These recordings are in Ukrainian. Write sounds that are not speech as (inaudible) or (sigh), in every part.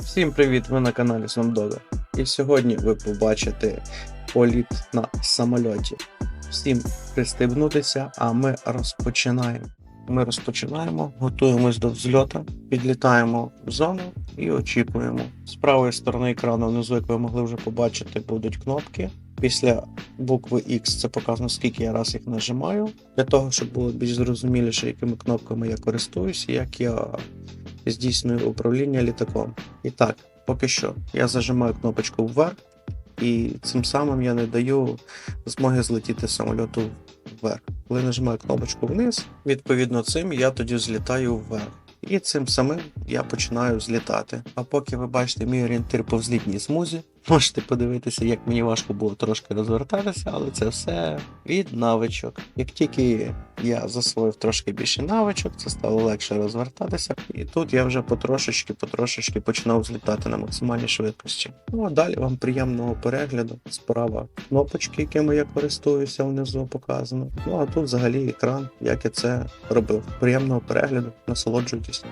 Всім привіт! Ви на каналі Самдога. І сьогодні ви побачите політ на самольоті. Всім пристебнутися, а ми розпочинаємо. Ми розпочинаємо, готуємось до взльоту, підлітаємо в зону і очікуємо. З правої сторони екрану внизу, як ви могли вже побачити, будуть кнопки. Після букви X це показано, скільки я раз їх нажимаю, для того, щоб було більш зрозуміліше, якими кнопками я користуюся, як я здійснюю управління літаком. І так, поки що я зажимаю кнопочку вверх, і цим самим я не даю змоги злетіти самольоту вверх. Коли нажимаю кнопочку вниз, відповідно цим я тоді злітаю вверх. І цим самим я починаю злітати. А поки ви бачите мій орієнтир по взлітній смузі, можете подивитися, як мені важко було трошки розвертатися, але це все від навичок. Як тільки я засвоїв трошки більше навичок, це стало легше розвертатися. І тут я вже потрошечки, потрошечки починав злітати на максимальній швидкості. Ну а далі вам приємного перегляду. Справа кнопочки, якими я користуюся, внизу показано. Ну а тут взагалі екран, як я це робив. Приємного перегляду, насолоджуйтесь.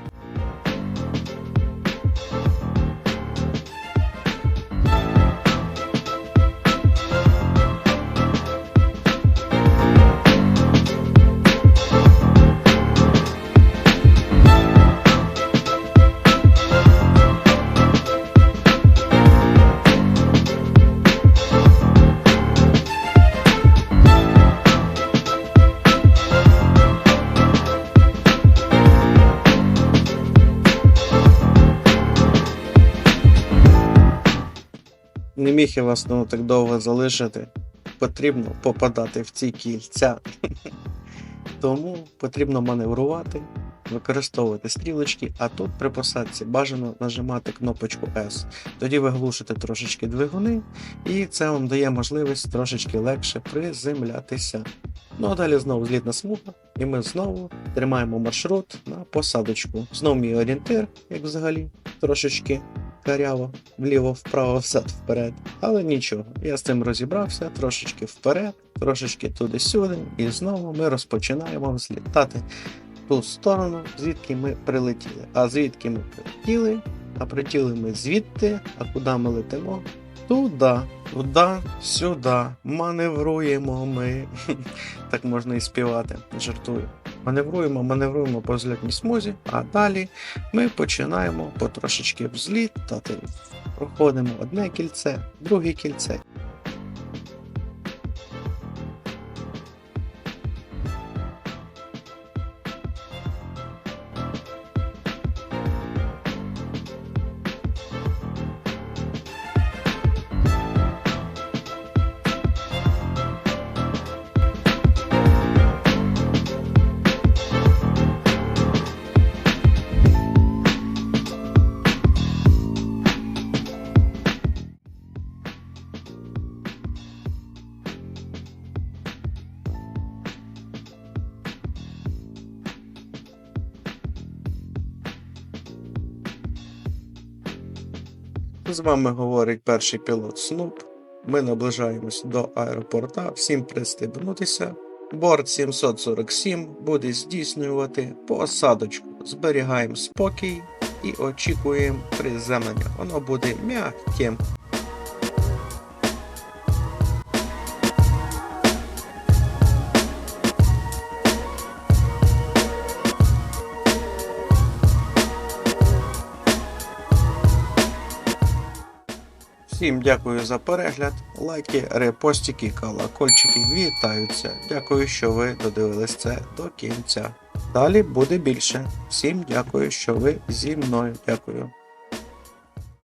Не міг я вас ну, так довго залишити. Потрібно попадати в ці кільця. (laughs) Тому потрібно маневрувати, використовувати стрілочки, а тут при посадці бажано нажимати кнопочку S. Тоді ви глушите трошечки двигуни, і це вам дає можливість трошечки легше приземлятися. Ну а далі знову злітна смуга, і ми знову тримаємо маршрут на посадочку. Знову мій орієнтир, як взагалі, трошечки каряво, вліво, вправо, взад, вперед. Але нічого, я з цим розібрався, трошечки вперед, трошечки туди-сюди, і знову ми розпочинаємо взлітати в ту сторону, звідки ми прилетіли. А звідки ми прилетіли? А прилетіли ми звідти, а куди ми летимо? Туди, туди, сюди. Маневруємо ми. (laughs) Так можна і співати, жартую. Маневруємо, маневруємо по злітній смузі, а далі ми починаємо потрошечки взлітати. Проходимо одне кільце, друге кільце. З вами говорить перший пілот Снуп. Ми наближаємось до аеропорта. Всім пристебнутися. Борт 747 буде здійснювати посадочку. Зберігаємо спокій і очікуємо приземлення. Воно буде м'яким. Всім дякую за перегляд. Лайки, репостики, колокольчики вітаються. Дякую, що ви додивились це до кінця. Далі буде більше. Всім дякую, що ви зі мною. Дякую.